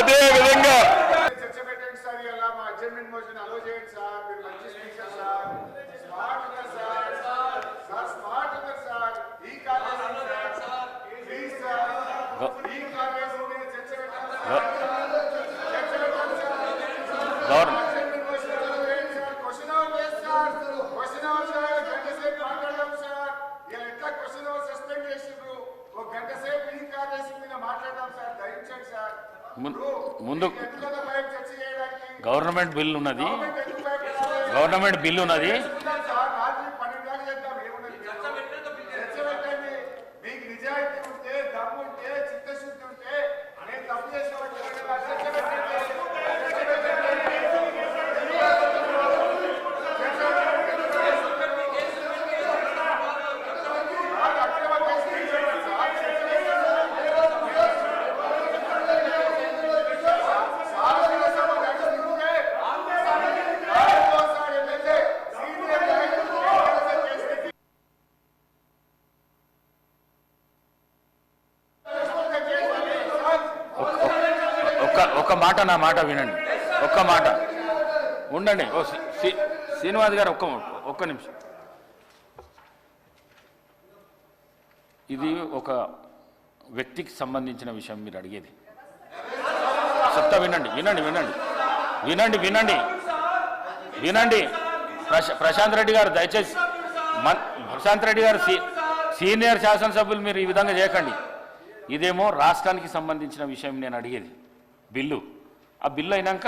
అదే విధంగా చర్చ పెట్టండి సార్ ఇలా మా అడ్జర్మెంట్ మోషన్ అలో చేయండి సార్ మీరు మంచి స్పీకర్ సార్ స్మార్ట్ ఉన్నారు సార్ సార్ స్మార్ట్ ఉన్నారు సార్ ఈ కాలేజ్ సార్ ప్లీజ్ సార్ ఈ కాలేజ్ మీద చర్చ పెట్టండి సార్ చర్చ పెట్టండి sir government adjournment motion allow చేయండి సార్ క్వశ్చన్ అవర్ లేదు సార్ క్వశ్చన్ అవర్ సార్ గంట సేపు మాట్లాడదాం సార్ ఇలా ఎట్లా క్వశ్చన్ అవర్ సస్పెండ్ చేసిండ్రు ఒక గంట సేపు ఈ కాలేజ్ మీద మాట్లాడదాం సార్ దయించండి సార్ ముం- ముందు గవర్నమెంట్ బిల్ ఉన్నది గవర్నమెంట్ బిల్ ఉన్నది మీకు నిజాయితీ ఉంటే దమ్ము ఉంటే చిత్తశుద్ధి ఉంటే నేను తప్పు చేసిన వాడిని ఎవరైనా చర్చ పెట్టండి. చర్చ పెట్టండి. సార్, అక్రమ కేసు పెట్టండి. సార్, చర్చ పెట్టండి. శాసనసభ నడుస్తుంటే రాజగోపాల్ ఎమ్మెల్యే సీనియర్ నాయకులు కేసు చేసి ఒక్క మాట నా మాట వినండి. ఒక్క మాట. ఉండండి. ఓ శ్రీ- శ్రీ- శ్రీనివాస్ గారు ఒక్క ఒక్క నిమిషం. ఇది ఒక వ్యక్తికి సంబంధించిన విషయం మీరు అడిగేది. చెప్తా వినండి వినండి వినండి. వినండి వినండి. వినండి. ప్రశా- ప్రశాంత్ రెడ్డి గారు దయచేసి ప్రశాంత్ రెడ్డి గారు సీ- సీనియర్ శాసనసభ్యులు మీరు ఈ విధంగా చేయకండి. ఇదేమో రాష్ట్రానికి సంబంధించిన విషయం నేను అడిగేది. బిల్లు. ఆ బిల్లు అయినాక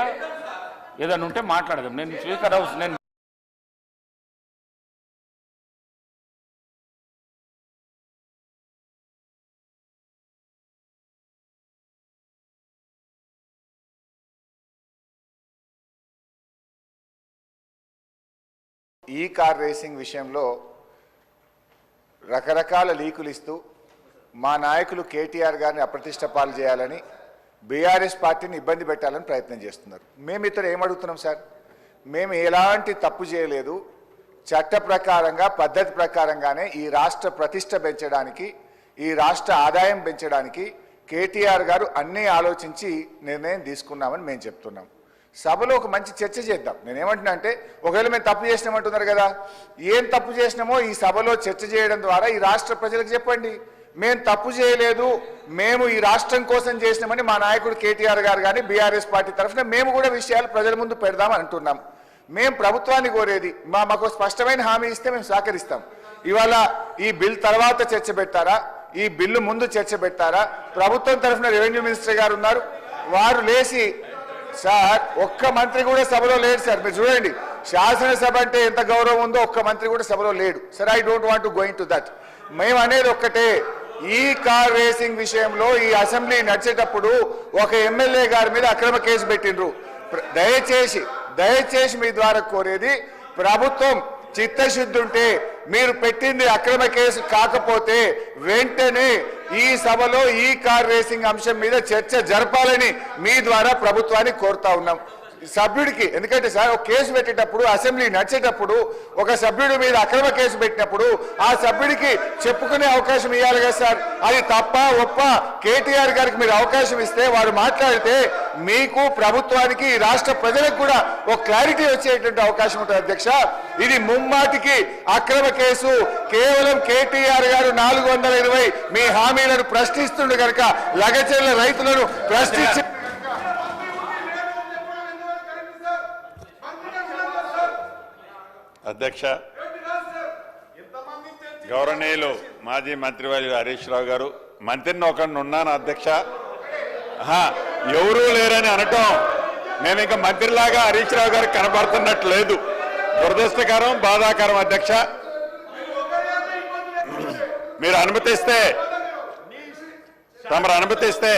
ఏదైనా ఉంటే మాట్లాడదాం. నేను స్పీకర్ హౌస్ నేను ఈ కార్ రేసింగ్ విషయంలో రకరకాల లీకులు ఇస్తూ మా నాయకులు కేటీఆర్ గారిని అప్రతిష్ట పాలు చేయాలని బీఆర్ఎస్ పార్టీని ఇబ్బంది పెట్టాలని ప్రయత్నం చేస్తున్నారు. మేము ఇతర ఏమడుగుతున్నాం సార్? మేము ఎలాంటి తప్పు చేయలేదు. చట్ట ప్రకారంగా పద్ధతి ప్రకారంగానే ఈ రాష్ట్ర ప్రతిష్ట పెంచడానికి ఈ రాష్ట్ర ఆదాయం పెంచడానికి కేటీఆర్ గారు అన్నీ ఆలోచించి నిర్ణయం తీసుకున్నామని మేము చెప్తున్నాం. సభలో ఒక మంచి చర్చ చేద్దాం. నేనేమంటున్నా అంటే ఒకవేళ మేము తప్పు చేసినామంటున్నారు కదా ఏం తప్పు చేసినామో ఈ సభలో చర్చ చేయడం ద్వారా ఈ రాష్ట్ర ప్రజలకు చెప్పండి. మేము తప్పు చేయలేదు మేము ఈ రాష్ట్రం కోసం చేసినామని మా నాయకుడు కేటీఆర్ గారు కానీ బీఆర్ఎస్ పార్టీ తరఫున మేము కూడా విషయాలు ప్రజల ముందు పెడదాం అంటున్నాం. మేము ప్రభుత్వాన్ని కోరేది మా మాకు స్పష్టమైన హామీ ఇస్తే మేము సహకరిస్తాం. ఇవాళ ఈ బిల్ తర్వాత చర్చ పెట్టారా ఈ బిల్లు ముందు చర్చ పెట్టారా ప్రభుత్వం తరఫున రెవెన్యూ మినిస్టర్ గారు ఉన్నారు. వారు లేచి సార్ ఒక్క మంత్రి కూడా సభలో లేడు సార్. మీరు చూడండి శాసనసభ అంటే ఎంత గౌరవం ఉందో ఒక్క మంత్రి కూడా సభలో లేడు. Sir I don't want going to that మేము అనేది ఒక్కటే. ఈ కార్ రేసింగ్ విషయంలో ఈ అసెంబ్లీ నడిచేటప్పుడు ఒక ఎమ్మెల్యే గారి మీద అక్రమ కేసు పెట్టిండ్రు. దయచేసి దయచేసి మీ ద్వారా కోరేది ప్రభుత్వం చిత్తశుద్ధి ఉంటే మీరు పెట్టింది అక్రమ కేసు కాకపోతే వెంటనే ఈ సభలో ఈ కార్ రేసింగ్ అంశం మీద చర్చ జరపాలని మీ ద్వారా ప్రభుత్వాన్ని కోరుతా ఉన్నాం. సభ్యుడికి. ఎందుకంటే సార్ ఒక కేసు పెట్టేటప్పుడు అసెంబ్లీ నడిచేటప్పుడు ఒక సభ్యుడి మీద అక్రమ కేసు పెట్టినప్పుడు ఆ సభ్యుడికి చెప్పుకునే అవకాశం ఇవ్వాలి కదా సార్. అది తప్ప ఒప్ప కేటీఆర్ గారికి మీరు అవకాశం ఇస్తే వారు మాట్లాడితే మీకు ప్రభుత్వానికి రాష్ట్ర ప్రజలకు కూడా ఒక క్లారిటీ వచ్చేటువంటి అవకాశం ఉంటుంది అధ్యక్ష. ఇది ముమ్మాటికి అక్రమ కేసు. కేవలం కేటీఆర్ గారు నాలుగు వందల ఇరవై మీ హామీలను ప్రశ్నిస్తుండే కనుక లగచెర్ల రైతులను ప్రశ్నించి అధ్యక్ష గౌరవనీయులు మాజీ మంత్రివర్యులు హరీష్ రావు గారు మంత్రిని ఒకరిని ఉన్నాను అధ్యక్ష. ఎవరూ లేరని అనటం. నేను ఇంకా మంత్రిలాగా హరీష్ రావు గారికి కనబడుతున్నట్టు లేదు దురదృష్టకరం బాధాకరం అధ్యక్ష. మీరు అనుమతిస్తే తమరు అనుమతిస్తే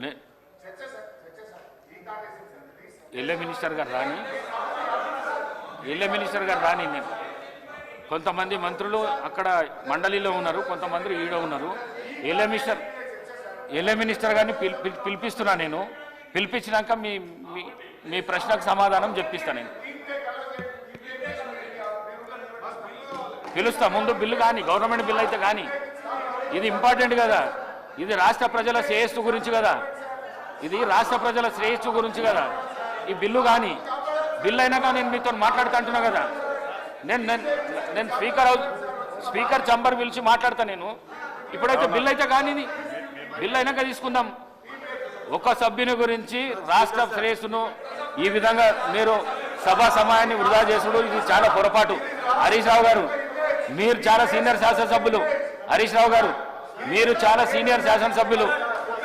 లే- ఎల్ఏ మినిస్టర్ గారు రాని ఎల్ఏ మినిస్టర్ గారు రాని నేను. కొంతమంది మంత్రులు అక్కడ మండలిలో ఉన్నారు కొంతమంది ఈడ ఉన్నారు. ఎల్ఏ మినిస్టర్ ఎల్ఏ మినిస్టర్ గారిని పిలిపిస్తున్నా నేను. పిలిపించినాక మీ మీ- మీ ప్రశ్నకు సమాధానం చెప్పిస్తాను నేను. పిలుస్తా ముందు బిల్లు కానీ గవర్నమెంట్ బిల్లు అయితే కానీ. ఇది ఇంపార్టెంట్ కదా. ఇది రాష్ట్ర ప్రజల శ్రేయస్సు గురించి కదా. ఇది రాష్ట్ర ప్రజల శ్రేయస్సు గురించి కదా. ఈ బిల్లు కానీ బిల్లు అయినాక నేను మీతో మాట్లాడుతా అంటున్నా కదా. నేను నేను స్పీకర్ స్పీకర్ చంబర్ పిలిచి మాట్లాడతా నేను. ఇప్పుడైతే బిల్లు అయితే కానీ బిల్లు అయినాక తీసుకుందాం. ఒక సభ్యుని గురించి రాష్ట్ర శ్రేయస్సును ఈ విధంగా మీరు సభా సమయాన్ని వృధా చేసుడు ఇది చాలా పొరపాటు. హరీష్ రావు గారు మీరు చాలా సీనియర్ శాసనసభ్యులు. హరీష్ రావు గారు మీరు చాలా సీనియర్ శాసనసభ్యులు.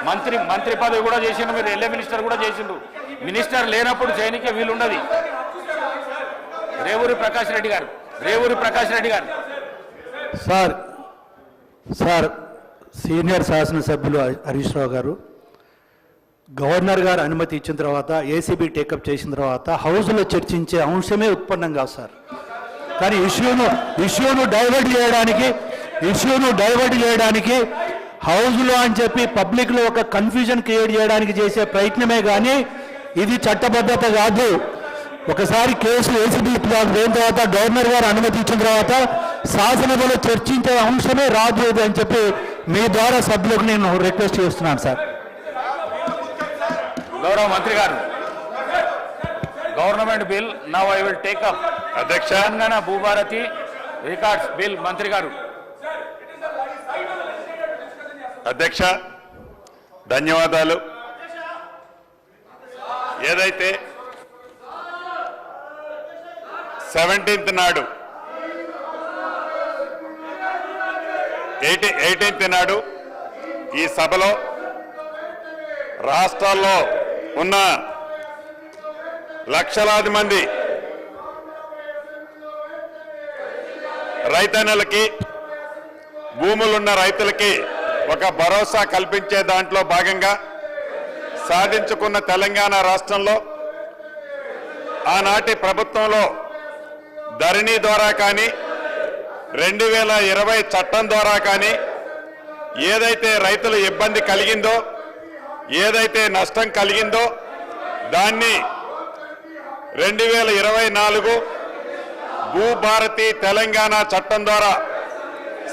మంత్రి మంత్రి పదవి కూడా చేసిండు మీరు ఎల్ఏ మినిస్టర్ కూడా చేసిండు. మినిస్టర్ లేనప్పుడు చేయనికే వీలుండదు. రేవూరి ప్రకాష్ రెడ్డి గారు రేవూరి ప్రకాష్ రెడ్డి గారు. సార్ సార్ సీనియర్ శాసనసభ్యులు హరీష్ రావు గారు గవర్నర్ గారు అనుమతి ఇచ్చిన తర్వాత ఏసీబీ టేకప్ చేసిన తర్వాత హౌస్లో చర్చించే అంశమే ఉత్పన్నం కాదు సార్. కానీ ఇష్యూను ఇష్యూను డైవర్ట్ చేయడానికి ఇష్యూను డైవర్ట్ చేయడానికి హౌస్లో అని చెప్పి పబ్లిక్లో ఒక కన్ఫ్యూజన్ క్రియేట్ చేయడానికి చేసే ప్రయత్నమే కానీ ఇది చట్టబద్ధత కాదు. ఒకసారి కేసు ఏసీబీ పోయిన తర్వాత గవర్నర్ గారు అనుమతి ఇచ్చిన తర్వాత శాసనసభలో చర్చించే అంశమే రాదు అని చెప్పి మీ ద్వారా సభ్యులకు నేను రిక్వెస్ట్ చేస్తున్నాను సార్. గౌరవ మంత్రి గారు government bill now I will take up. అధ్యక్ష. తెలంగాణ భూభారతి రికార్డ్స్ బిల్ మంత్రి గారు. అధ్యక్ష ధన్యవాదాలు. ఏదైతే సెవెంటీన్త్ నాడు ఎయిటీ ఎయిటీన్త్ నాడు ఈ సభలో రాష్ట్రాల్లో ఉన్న లక్షలాది మంది రైతన్నలకి భూములున్న రైతులకి ఒక భరోసా కల్పించే దాంట్లో భాగంగా సాధించుకున్న తెలంగాణ రాష్ట్రంలో ఆనాటి ప్రభుత్వంలో ధరణి ద్వారా కానీ రెండు వేల ఇరవై చట్టం ద్వారా కానీ ఏదైతే రైతులు ఇబ్బంది కలిగిందో ఏదైతే నష్టం కలిగిందో దాన్ని రెండు వేల ఇరవై నాలుగు భూభారతి తెలంగాణ చట్టం ద్వారా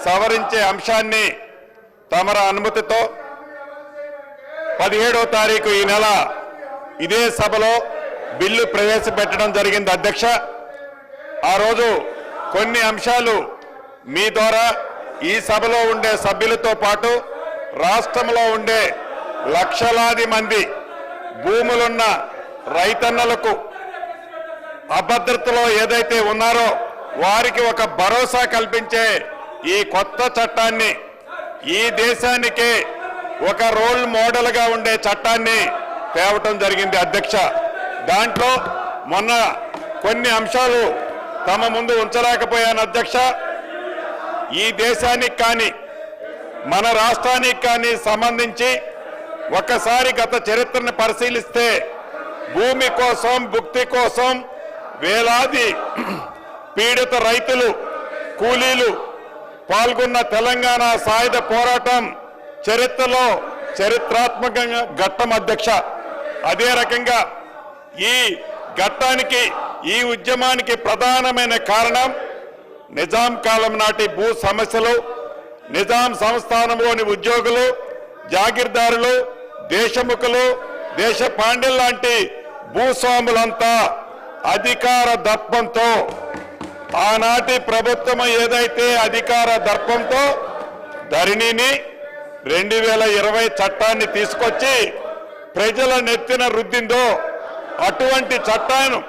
సవరించే అంశాన్ని తమర అనుమతితో పదిహేడో తారీఖు ఈ నెల ఇదే సభలో బిల్లు ప్రవేశపెట్టడం జరిగింది. అధ్యక్ష ఆ రోజు కొన్ని అంశాలు మీ ద్వారా ఈ సభలో ఉండే సభ్యులతో పాటు రాష్ట్రంలో ఉండే లక్షలాది మంది భూములున్న రైతన్నలకు అభద్రతలో ఏదైతే ఉన్నారో వారికి ఒక భరోసా కల్పించే ఈ కొత్త చట్టాన్ని ఈ దేశానికే ఒక రోల్ మోడల్గా ఉండే చట్టాన్ని తేవటం జరిగింది అధ్యక్ష. దాంట్లో మొన్న కొన్ని అంశాలు తమ ముందు ఉంచలేకపోయాను అధ్యక్ష. ఈ దేశానికి కానీ మన రాష్ట్రానికి కానీ సంబంధించి ఒకసారి గత చరిత్రను పరిశీలిస్తే భూమి కోసం భుక్తి కోసం వేలాది పీడిత రైతులు కూలీలు పాల్గొన్న తెలంగాణ సాయుధ పోరాటం చరిత్రలో చరిత్రాత్మకంగా ఘట్టం అధ్యక్ష. అదే రకంగా ఈ ఘట్టానికి ఈ ఉద్యమానికి ప్రధానమైన కారణం నిజాం కాలం నాటి భూ సమస్యలు నిజాం సంస్థానంలోని ఉద్యోగులు జాగీర్దారులు దేశముఖులు దేశ పాండ్యం లాంటి భూస్వాములంతా అధికార దర్పంతో ఆనాటి ప్రభుత్వం ఏదైతే అధికార దర్పంతో ధరణిని రెండు వేల ఇరవై చట్టాన్ని తీసుకొచ్చి ప్రజల నెత్తిన రుద్దిందో అటువంటి చట్టాన్ని